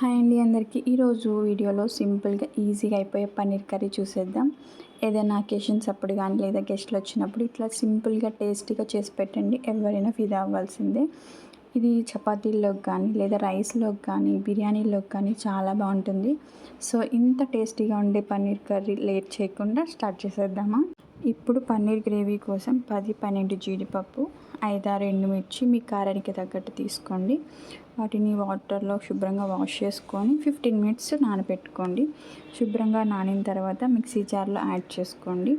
Hi అండి అందరికీ. ఈరోజు వీడియోలో సింపుల్గా ఈజీగా అయిపోయే పన్నీర్ కర్రీ చూసేద్దాం. ఏదైనా అకేషన్స్ అప్పుడు కానీ లేదా గెస్ట్లు వచ్చినప్పుడు ఇట్లా సింపుల్గా టేస్టీగా చేసి పెట్టండి. ఎవరైనా ఫిదా అవ్వాల్సిందే. ఇది చపాతీల్లోకి కానీ లేదా రైస్లోకి కానీ బిర్యానీలోకి కానీ చాలా బాగుంటుంది. సో ఇంత టేస్టీగా ఉండే పన్నీర్ కర్రీ లేట్ చేయకుండా స్టార్ట్ చేసేద్దామా? ఇప్పుడు పన్నీర్ గ్రేవీ కోసం పది పన్నెండు జీడిపప్పు ఐదారు ఎండుమిర్చి మీ కారానికి తగ్గట్టు తీసుకోండి. వాటిని వాటర్లో శుభ్రంగా వాష్ చేసుకొని ఫిఫ్టీన్ మినిట్స్ నానబెట్టుకోండి శుభ్రంగా నానిన తర్వాత మిక్సీ జార్లో యాడ్ చేసుకోండి.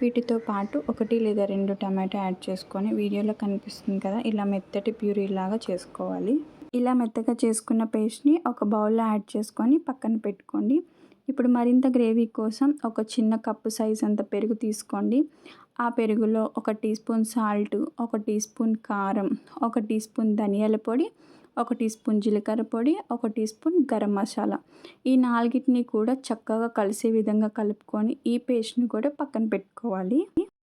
వీటితో పాటు ఒకటి లేదా రెండు టమాటో యాడ్ చేసుకొని వీడియోలో కనిపిస్తుంది కదా ఇలా మెత్తటి ప్యూరీలాగా చేసుకోవాలి. ఇలా మెత్తగా చేసుకున్న పేస్ట్ని ఒక బౌల్లో యాడ్ చేసుకొని పక్కన పెట్టుకోండి. ఇప్పుడు మరింత గ్రేవీ కోసం ఒక చిన్న కప్పు సైజ్ అంత పెరుగు తీసుకోండి. ఆ పెరుగులో ఒక టీ స్పూన్ సాల్ట్ ఒక టీ స్పూన్ కారం ఒక టీ స్పూన్ ధనియాల పొడి ఒక టీ స్పూన్ జీలకర్ర పొడి ఒక టీ స్పూన్ గరం మసాలా. ఈ నాలుగిటిని కూడా చక్కగా కలిసే విధంగా కలుపుకొని ఈ పేస్ట్ని కూడా పక్కన పెట్టుకోవాలి.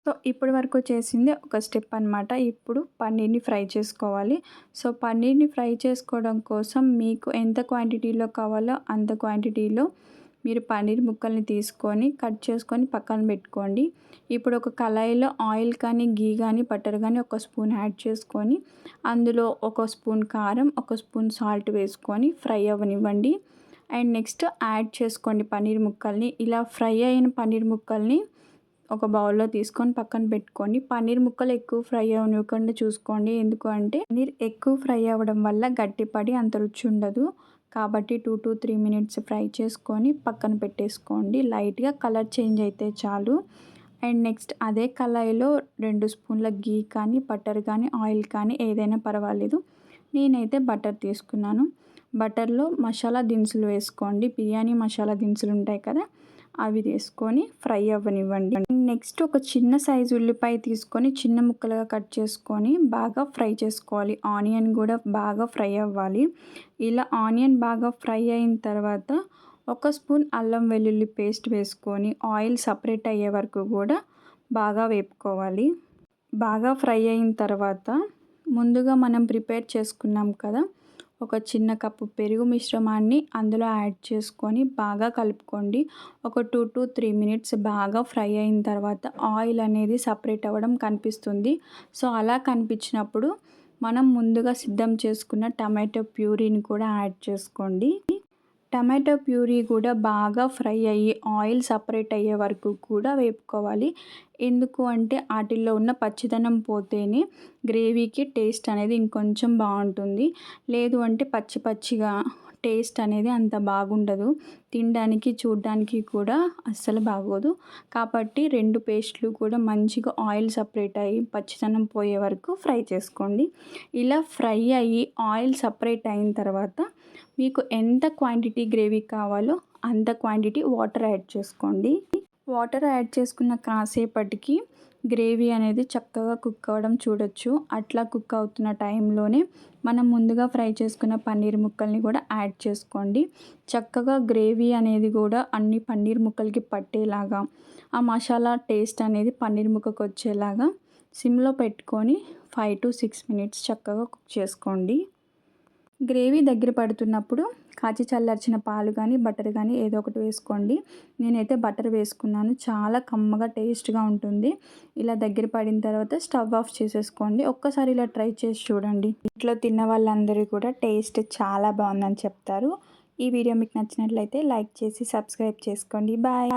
సో ఇప్పటి వరకు చేసింది ఒక స్టెప్ అనమాట ఇప్పుడు పన్నీర్ని ఫ్రై చేసుకోవాలి. సో పన్నీర్ని ఫ్రై చేసుకోవడం కోసం మీకు ఎంత క్వాంటిటీలో కావాలో అంత క్వాంటిటీలో మీరు పన్నీర్ ముక్కల్ని తీసుకొని కట్ చేసుకొని పక్కన పెట్టుకోండి. ఇప్పుడు ఒక కళాయిలో ఆయిల్ కానీ గీ కానీ బటర్ కానీ ఒక స్పూన్ యాడ్ చేసుకొని అందులో ఒక స్పూన్ కారం ఒక స్పూన్ సాల్ట్ వేసుకొని ఫ్రై అవ్వనివ్వండి. అండ్ నెక్స్ట్ యాడ్ చేసుకోండి పన్నీర్ ముక్కల్ని. ఇలా ఫ్రై అయిన పన్నీర్ ముక్కల్ని ఒక బౌల్లో తీసుకొని పక్కన పెట్టుకోండి. పన్నీర్ ముక్కలు ఎక్కువ ఫ్రై అవ్వనివ్వకుండా చూసుకోండి. ఎందుకు అంటే పన్నీర్ ఎక్కువ ఫ్రై అవ్వడం వల్ల గట్టిపడి అంత రుచి ఉండదు. కాబట్టి two to three minutes fry చేసుకొని పక్కన పెట్టేసుకోండి. లైట్గా కలర్ చేంజ్ అయితే చాలు. అండ్ నెక్స్ట్ అదే కళాయిలో రెండు స్పూన్ల గీ కానీ బటర్ కానీ ఆయిల్ కానీ ఏదైనా పర్వాలేదు. నేనైతే బటర్ తీసుకున్నాను. బటర్లో మసాలా దినుసులు వేసుకోండి. బిర్యానీ మసాలా దినుసులు ఉంటాయి కదా అవి తీసుకొని ఫ్రై అవ్వనివ్వండి. నెక్స్ట్ ఒక చిన్న సైజు ఉల్లిపాయ తీసుకొని చిన్న ముక్కలుగా కట్ చేసుకొని బాగా ఫ్రై చేసుకోవాలి. ఆనియన్ కూడా బాగా ఫ్రై అవ్వాలి. ఇలా ఆనియన్ బాగా ఫ్రై అయిన తర్వాత ఒక స్పూన్ అల్లం వెల్లుల్లి పేస్ట్ వేసుకొని ఆయిల్ సపరేట్ అయ్యే వరకు కూడా బాగా వేపుకోవాలి. బాగా ఫ్రై అయిన తర్వాత ముందుగా మనం ప్రిపేర్ చేసుకున్నాం కదా ఒక చిన్న కప్పు పెరుగు మిశ్రమాన్ని అందులో యాడ్ చేసుకొని బాగా కలుపుకోండి. ఒక టూ టు త్రీ మినిట్స్ బాగా ఫ్రై అయిన తర్వాత ఆయిల్ అనేది సపరేట్ అవ్వడం కనిపిస్తుంది. సో అలా కనిపించినప్పుడు మనం ముందుగా సిద్ధం చేసుకున్న టమాటో ప్యూరీని కూడా యాడ్ చేసుకోండి. టమాటో ప్యూరీ కూడా బాగా ఫ్రై అయ్యి ఆయిల్ సపరేట్ అయ్యే వరకు కూడా వేపుకోవాలి. ఎందుకు అంటే వాటిల్లో ఉన్న పచ్చిదనం పోతేనే గ్రేవీకి టేస్ట్ అనేది ఇంకొంచెం బాగుంటుంది. లేదు అంటే పచ్చి పచ్చిగా టేస్ట్ అనేది అంత బాగుండదు. తినడానికి చూడడానికి కూడా అస్సలు బాగోదు. కాబట్టి రెండు పేస్ట్లు కూడా మంచిగా ఆయిల్ సపరేట్ అయ్యి పచ్చిదనం పోయే వరకు ఫ్రై చేసుకోండి. ఇలా ఫ్రై అయ్యి ఆయిల్ సపరేట్ అయిన తర్వాత మీకు ఎంత క్వాంటిటీ గ్రేవీ కావాలో అంత క్వాంటిటీ వాటర్ యాడ్ చేసుకోండి. వాటర్ యాడ్ చేసుకున్న కాసేపటికి గ్రేవీ అనేది చక్కగా కుక్ అవ్వడం చూడొచ్చు. అట్లా కుక్ అవుతున్న టైంలోనే మనం ముందుగా ఫ్రై చేసుకున్న పన్నీర్ ముక్కల్ని కూడా యాడ్ చేసుకోండి. చక్కగా గ్రేవీ అనేది కూడా అన్ని పన్నీర్ ముక్కలకి పట్టేలాగా ఆ మసాలా టేస్ట్ అనేది పన్నీర్ ముక్కకు వచ్చేలాగా సిమ్లో పెట్టుకొని ఫైవ్ టు సిక్స్ మినిట్స్ చక్కగా కుక్ చేసుకోండి. గ్రేవీ దగ్గర పడుతున్నప్పుడు కాచి చల్లార్చిన పాలు కానీ బటర్ కానీ ఏదో ఒకటి వేసుకోండి. నేనైతే బటర్ వేసుకున్నాను. చాలా కమ్మగా టేస్ట్గా ఉంటుంది. ఇలా దగ్గర పడిన తర్వాత స్టవ్ ఆఫ్ చేసేసుకోండి. ఒక్కసారి ఇలా ట్రై చేసి చూడండి. ఇంట్లో తిన్న వాళ్ళందరూ కూడా టేస్ట్ చాలా బాగుందని చెప్తారు. ఈ వీడియో మీకు నచ్చినట్లయితే లైక్ చేసి సబ్స్క్రైబ్ చేసుకోండి. బాయ్!